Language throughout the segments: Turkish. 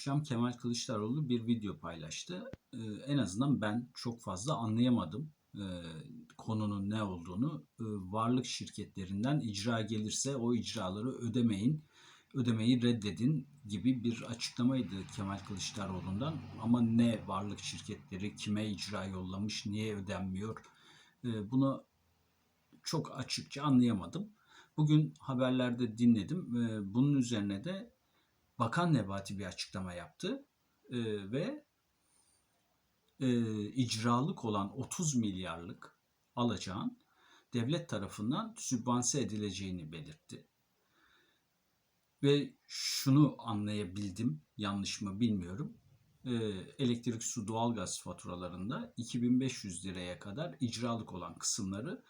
akşam Kemal Kılıçdaroğlu bir video paylaştı. Ee, en azından ben çok fazla anlayamadım e, konunun ne olduğunu. Ee, varlık şirketlerinden icra gelirse o icraları ödemeyin, ödemeyi reddedin gibi bir açıklamaydı Kemal Kılıçdaroğlu'ndan. Ama ne varlık şirketleri, kime icra yollamış, niye ödenmiyor Ee, bunu çok açıkça anlayamadım. Bugün haberlerde dinledim. Ee, Bunun üzerine de Bakan Nebati bir açıklama yaptı Ee, ve e, icralık olan 30 milyarlık alacağın devlet tarafından sübvanse edileceğini belirtti. Ve şunu anlayabildim, yanlış mı bilmiyorum. Ee, elektrik, su, doğalgaz faturalarında 2500 liraya kadar icralık olan kısımları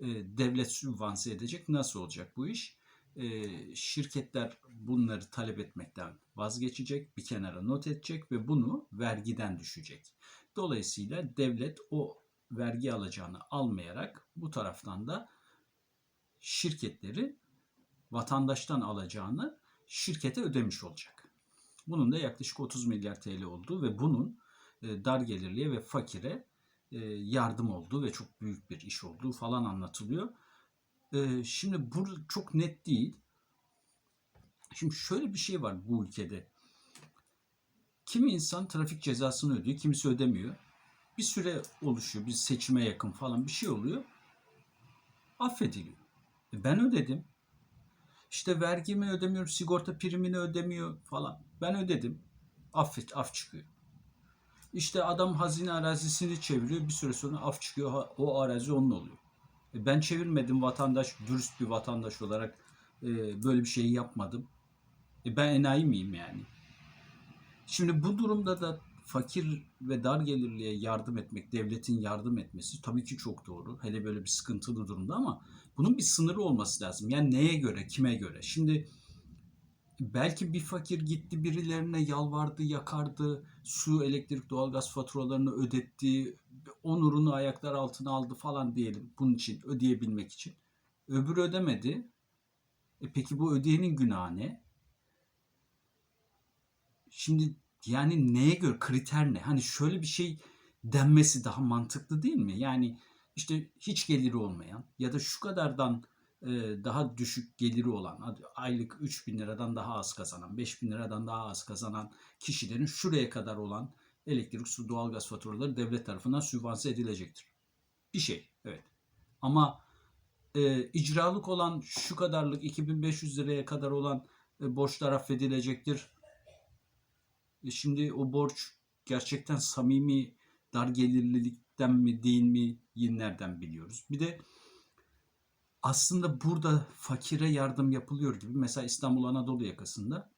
e, devlet sübvanse edecek. Nasıl olacak bu iş? E, şirketler bunları talep etmekten vazgeçecek, bir kenara not edecek ve bunu vergiden düşecek. Dolayısıyla devlet o vergi alacağını almayarak bu taraftan da şirketleri vatandaştan alacağını şirkete ödemiş olacak. Bunun da yaklaşık 30 milyar TL olduğu ve bunun e, dar gelirliye ve fakire e, yardım olduğu ve çok büyük bir iş olduğu falan anlatılıyor. E, şimdi bu çok net değil. Şimdi şöyle bir şey var bu ülkede. Kimi insan trafik cezasını ödüyor, kimisi ödemiyor. Bir süre oluşuyor, bir seçime yakın falan bir şey oluyor. Affediliyor. E ben ödedim. İşte vergimi ödemiyorum, sigorta primini ödemiyor falan. Ben ödedim. Affet, af çıkıyor. İşte adam hazine arazisini çeviriyor. Bir süre sonra af çıkıyor. O arazi onun oluyor. E ben çevirmedim vatandaş, dürüst bir vatandaş olarak e, böyle bir şeyi yapmadım. E ben enayi miyim yani? Şimdi bu durumda da fakir ve dar gelirliye yardım etmek, devletin yardım etmesi tabii ki çok doğru. Hele böyle bir sıkıntılı durumda ama bunun bir sınırı olması lazım. Yani neye göre, kime göre? Şimdi belki bir fakir gitti birilerine yalvardı, yakardı, su, elektrik, doğalgaz faturalarını ödetti, onurunu ayaklar altına aldı falan diyelim bunun için, ödeyebilmek için. Öbürü ödemedi. E peki bu ödeyenin günahı ne? Şimdi yani neye göre kriter ne? Hani şöyle bir şey denmesi daha mantıklı değil mi? Yani işte hiç geliri olmayan ya da şu kadardan e, daha düşük geliri olan aylık 3 bin liradan daha az kazanan 5 bin liradan daha az kazanan kişilerin şuraya kadar olan elektrik, su, doğalgaz faturaları devlet tarafından sübvanse edilecektir. Bir şey evet. Ama e, icralık olan şu kadarlık 2500 liraya kadar olan e, borçlar affedilecektir e şimdi o borç gerçekten samimi dar gelirlilikten mi değil mi nereden biliyoruz. Bir de aslında burada fakire yardım yapılıyor gibi mesela İstanbul Anadolu yakasında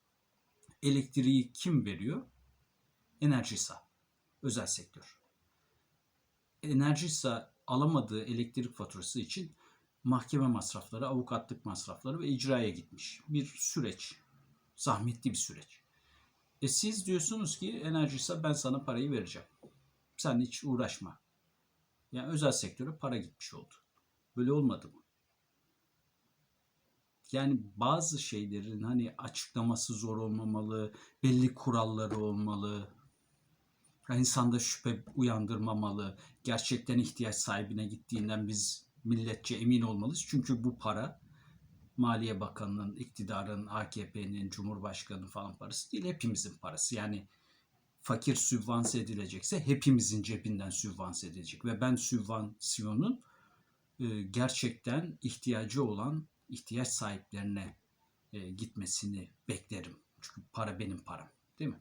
elektriği kim veriyor? Enerjisa, özel sektör. Enerjisa alamadığı elektrik faturası için mahkeme masrafları, avukatlık masrafları ve icraya gitmiş. Bir süreç, zahmetli bir süreç. E siz diyorsunuz ki enerjisa ben sana parayı vereceğim. Sen hiç uğraşma. Yani özel sektöre para gitmiş oldu. Böyle olmadı mı? Yani bazı şeylerin hani açıklaması zor olmamalı, belli kuralları olmalı. Yani insanda şüphe uyandırmamalı. Gerçekten ihtiyaç sahibine gittiğinden biz milletçe emin olmalıyız. Çünkü bu para Maliye Bakanı'nın, iktidarın, AKP'nin, Cumhurbaşkanı falan parası değil. Hepimizin parası. Yani fakir sübvanse edilecekse hepimizin cebinden sübvanse edilecek. Ve ben sübvansiyonun e, gerçekten ihtiyacı olan ihtiyaç sahiplerine e, gitmesini beklerim. Çünkü para benim param. Değil mi?